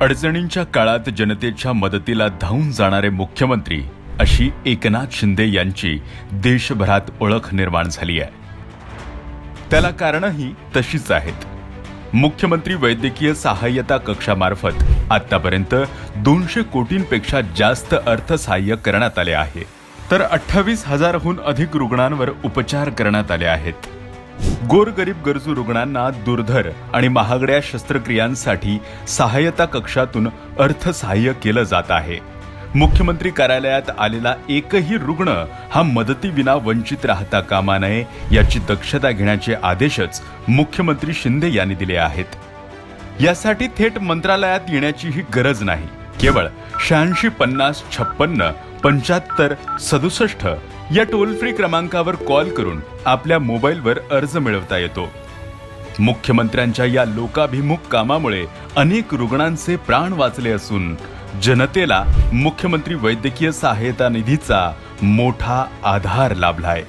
अडचणींच्या काळात जनतेच्या मदतीला धावून जाणारे मुख्यमंत्री अशी एकनाथ शिंदे यांची देशभरात ओळख निर्माण झाली आहे. त्याला कारणही तशीच आहेत. मुख्यमंत्री वैद्यकीय सहाय्यता कक्षामार्फत आतापर्यंत दोनशे कोटींपेक्षा जास्त अर्थसहाय्य करण्यात आले आहे. तर अठ्ठावीस हजारहून अधिक रुग्णांवर उपचार करण्यात आले आहेत. गोरगरीब गरजू रुग्णांना दुर्धर आणि महागड्या शस्त्रक्रियांसाठी सहाय्यता कक्षातून अर्थसहाय्य केलं जात आहे. मुख्यमंत्री कार्यालयात आलेला एकही रुग्ण हा मदतीविना वंचित राहता कामा नये याची दक्षता घेण्याचे आदेशच मुख्यमंत्री शिंदे यांनी दिले आहेत. यासाठी थेट मंत्रालयात येण्याचीही गरज नाही. केवळ शहाऐंशी पन्नास छप्पन्न पंच्याहत्तर सदुसष्ट या टोल फ्री क्रमांकावर कॉल करून आपल्या मोबाईलवर अर्ज मिळवता येतो. मुख्यमंत्र्यांच्या या लोकाभिमुख कामामुळे अनेक रुग्णांचे प्राण वाचले असून जनतेला मुख्यमंत्री वैद्यकीय सहाय्यता निधीचा मोठा आधार लाभलाय.